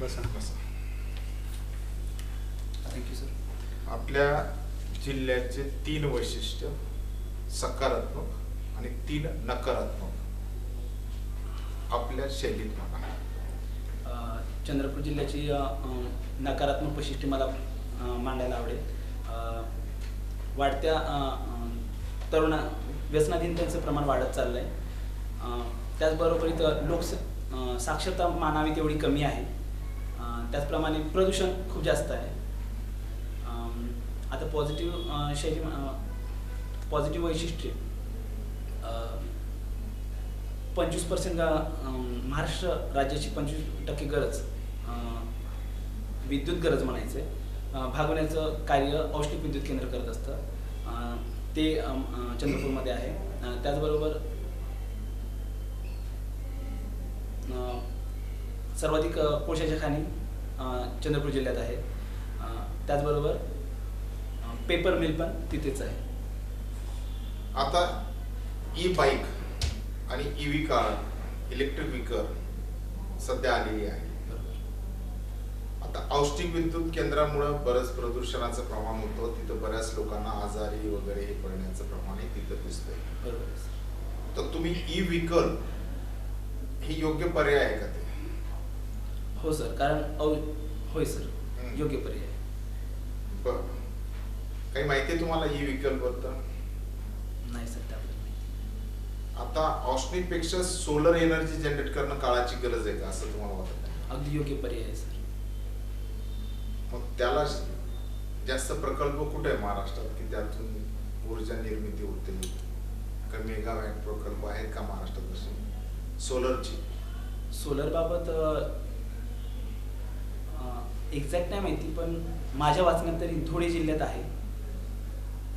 बसा. Thank you sir आपल्या जिल्ह्याचे तीन वैशिष्ट्य सकारात्मक आणि तीन नकारात्मक. आपल्या शैलीत म्हणा चंद्रपूर जिल्ह्याची नकारात्मक वैशिष्ट्ये मला मांडायला आवडेल. वाढत्या तरुण व्यसनाधीन त्यांचं प्रमाण वाढत चाललं आहे त्याचबरोबर इथं लोक साक्षरता मानावी तेवढी कमी आहे. त्याचप्रमाणे प्रदूषण खूप जास्त आहे. आता पॉझिटिव्ह शैली पॉझिटिव्ह वैशिष्ट्ये. पंचवीस पर्सेंट महाराष्ट्र राज्याची पंचवीस टक्के गरज विद्युत गरज म्हणायचं. भागवण्याचं कार्य औष्णिक विद्युत केंद्र करत असतं. ते चंद्रपूरमध्ये आहे. त्याचबरोबर सर्वाधिक कोळशाच्या खाणी चंद्रपूर जिल्ह्यात आहे. त्याचबरोबर पेपर मिल पण तिथेच आहे. आता ई बाईक आणि E V car electric vehicle सध्या आलेली आहे. आता औष्णिक विद्युत केंद्रामुळं बरंच प्रदूषणाचं प्रमाण होतं. तिथं बऱ्याच लोकांना आजारी वगैरे हे पडण्याचं प्रमाणही तिथं दिसतंय. तर तुम्ही ई व्हीकल ही योग्य पर्याय आहे का ते? हो सर. कारण औ होय सर. योग्य पर्याय बर. काही माहिती आहे तुम्हाला ई व्हीकलबद्दल नाही सर त्याबद्दल. आता औष्णिकपेक्षा सोलर एनर्जी जनरेट करणं काळाची गरज आहे का असं तुम्हाला वाटत? अगदी योग्य पर्याय आहे सर. मग त्याला जास्त प्रकल्प कुठे आहे महाराष्ट्रात की त्यातून ऊर्जा निर्मिती होते? का मेगावॅट प्रकल्प आहेत का महाराष्ट्रात सोलरची. सोलर बाबत एक्झॅक्ट नाही माहिती पण माझ्या वाचण्यात तरी धुळे जिल्ह्यात आहे.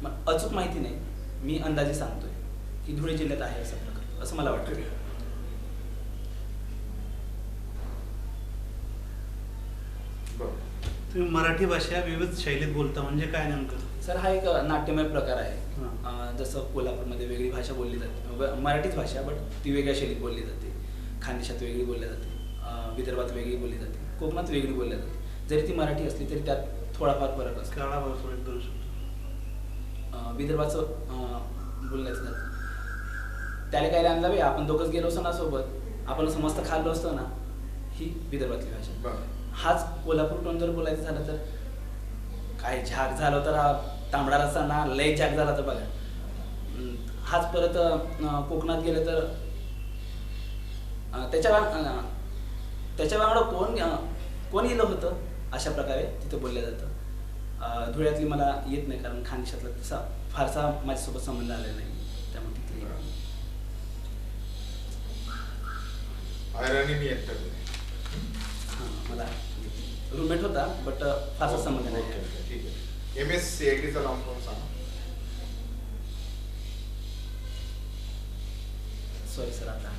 मग अचूक माहिती नाही. मी अंदाजे सांगतोय की धुळे जिल्ह्यात आहे असा प्रकल्प असं मला वाटतं. तुम्ही मराठी भाषा विविध शैलीत बोलता म्हणजे काय नेमकं? सर हा एक नाट्यमय प्रकार आहे. हां. जसं कोल्हापूरमध्ये वेगळी भाषा बोलली जाते. मराठीच भाषा बट ती वेगळ्या शैलीत बोलली जाते. खानदेशात वेगळी बोलली जाते. विदर्भात वेगळी बोलली जाते. कोकणात वेगळी बोलली जाते जरी ती मराठी असली तरी त्यात थोडाफार फरक असतो. विदर्भाचं बोलण्याचं झालं त्याला काय आणला बे आपण दोघंच गेलो असतो ना सोबत. आपण असं मस्त खाल्लो असतो ना ही विदर्भातली भाषा. हाच कोल्हापूर टोन जर बोलायचं झालं तर काय झाक झालं तर हा तांबडा रस्सा ना लय झाक झाला तर बघा. हाच परत कोकणात गेलं तर त्याच्या त्याच्या वांगडं कोण कोण येलं होतं अशा प्रकारे तिथं बोललं जातं. धुळ्यातली मला येत नाही कारण खानदेशातला तसा फारसा माझ्यासोबत संबंध आलेला नाही. त्यामुळे हां, मला रूममेट होता बट फारसा संबंध ओके, नाही. ओके, ठीक आहे. एम एस सी आय टीचा लॉंग फॉर्म सांगा. सॉरी सर आता.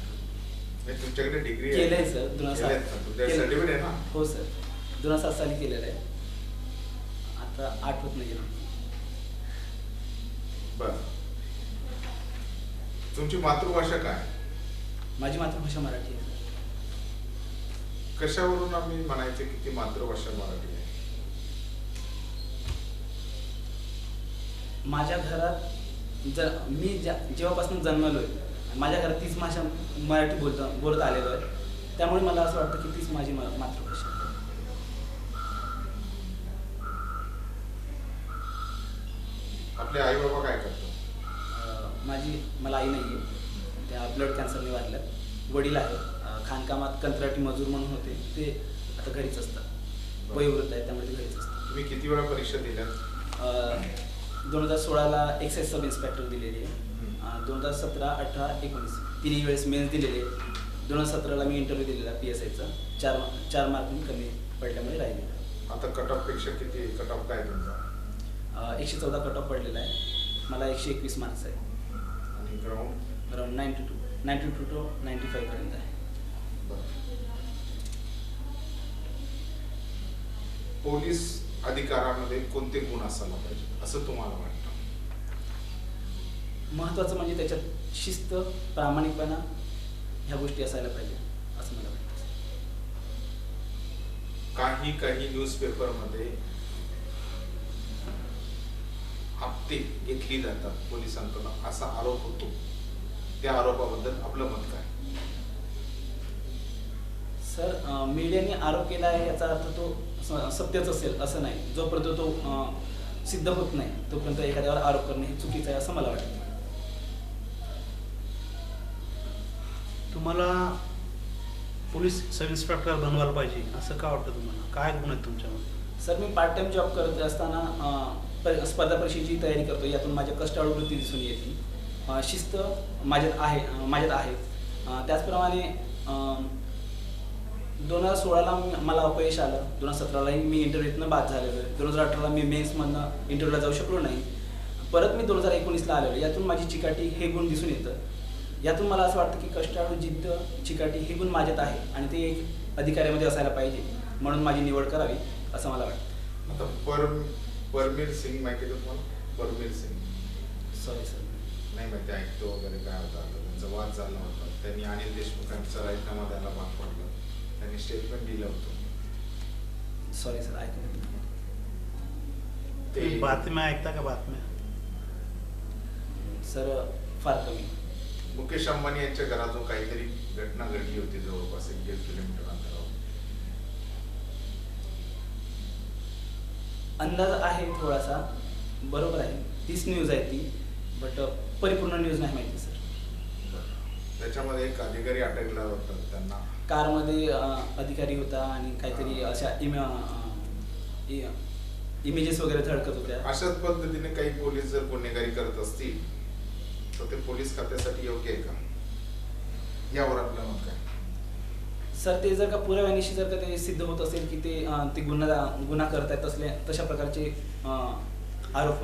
नाही, तुमच्याकडे डिग्री केलंय सर दोन केलंय. सर्टिफिकेट आहे ना? हो सर. दोन सात साली केलेलं आहे. आता आठवत नाही आहे. बर. तुमची मातृभाषा काय? माझी मातृभाषा मराठी आहे कशावरून आम्ही म्हणायचे की ती मातृभाषा मराठी आहे? माझ्या घरात ज मी ज्या जेव्हापासून जन्मलोय माझ्या घरात तीच भाषा मराठी बोलत बोलत आलेलो आहे त्यामुळे मला असं वाटतं की तीच माझी मातृभाषा. आपले आई बाबा काय करतात? माझी मला आई नाही आहे त्या ब्लड कॅन्सरने वाढल्यात. वडील आहे अं, खाणकामात कंत्राटी मजूर म्हणून होते. ते आता घरीच असतात. वयोवृत्त आहे त्यामुळे ते घरीच असतात. तुम्ही किती वेळा परीक्षा दिल्यात? दोन हजार सोळाला एक्साईज सब इन्स्पेक्टर दिलेली आहे. दोन हजार सतरा अठरा एकोणीस तिन्ही वेळेस मेन्स दिलेले दोन हजार सतराला मी इंटरव्ह्यू दिलेला पी एस आयचा चार चार मार्किंग कमी पडल्यामुळे राहिले आता कट ऑफपेक्षा किती कट ऑफ काय तुमचा? एकशे चौदा कट ऑफ पडलेला आहे. मला एकशे एकवीस मार्क्स आहे आणि ground around ninety two ninety two two ninety फाईव्हपर्यंत आहे पोलीस अधिकारामध्ये कोणते गुण असायला पाहिजे असं तुम्हाला वाटतं? महत्त्वाचं म्हणजे त्याच्यात शिस्त प्रामाणिकपणा ह्या गोष्टी असायला पाहिजे असं मला वाटतं. काही काही न्यूजपेपरमध्ये हप्ते घेतली जातात पोलिसांकडून. असा आरोप होतो. त्या आरोपाबद्दल आपलं मत काय? सर मीडियाने आरोप केला आहे याचा अर्थ तो सत्यच असेल असं नाही. जोपर्यंत तो सिद्ध होत नाही तोपर्यंत एखाद्यावर आरोप करणे हे चुकीचं आहे असं मला वाटतं. तुम्हाला पोलीस सब इन्स्पेक्टर बनवायला पाहिजे असं का वाटतं तुम्हाला? काय गुण आहेत तुमच्यामध्ये सर मी पार्ट टाइम जॉब करत असताना स्पर्धा परीक्षेची तयारी करतो यातून माझ्या कष्टाळू वृत्ती दिसून येते. शिस्त माझ्यात आहे माझ्यात आहे. त्याचप्रमाणे दोन हजार सोळाला मला अपयश आलं. दोन हजार सतरालाही मी इंटरव्ह्यूतनं बाद झालेलो आहे. दोन हजार अठराला मी मेन्समधनं इंटरव्ह्यूला जाऊ शकलो नाही. परत मी दोन हजार एकोणीसला आलेलो यातून माझी चिकाटी हे गुण दिसून येतं. यातून मला असं वाटतं की कष्टाळू जिद्द चिकाटी हे गुण माझ्यात आहे आणि ते एक अधिकाऱ्यामध्ये असायला पाहिजे. म्हणून माझी निवड करावी असं मला वाटतं. आता पर परमीर सिंग माहिती का तुम्हाला? परमीर सिंग. सॉरी सर नाही माहिती ऐकतो वगैरे काय होता. त्यांचा वाद झाला होता. त्यांनी अनिल देशमुखांचा राजीनामा द्यायला भाग पडलं. स्टेटमेंट दिलं होतं. सॉरी सर ऐकलं ते बातम्या ऐकता का बातम्या सर फार कमी. मुकेश अंबानी यांच्या घरातून काहीतरी घटना घडली होती जवळपास एक दीड किलोमीटर अंतरावर. अंदाज आहे थोडासा बरोबर आहे. तीच न्यूज आहे ती बट परिपूर्ण न्यूज नाही माहिती. त्याच्यामध्ये एक अधिकारी अटकला होता त्यांना. कारमध्ये अधिकारी होता आणि काहीतरी अशा इमे इमेजेस वगैरे झळकत होत्या. अशाच पद्धतीने काही पोलीस जर गुन्हेगारी करत असतील तर ते पोलीस खात्यासाठी योग्य आहे का? यावर आपलं मत काय? सर ते जर का पुराव्यानिशी जर का ते सिद्ध होत असेल की ते ते गुन्हा गुन्हा करत आहेत तसले तशा प्रकारचे आरोप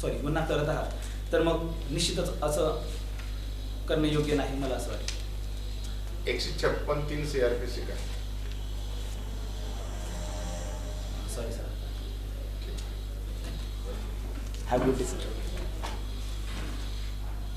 सॉरी गुन्हा करत आहात तर मग निश्चितच असं करणे योग्य नाही मला असं वाटतं. एकशे छप्पन तीन सीआरपीसी काय sorry sir have good sir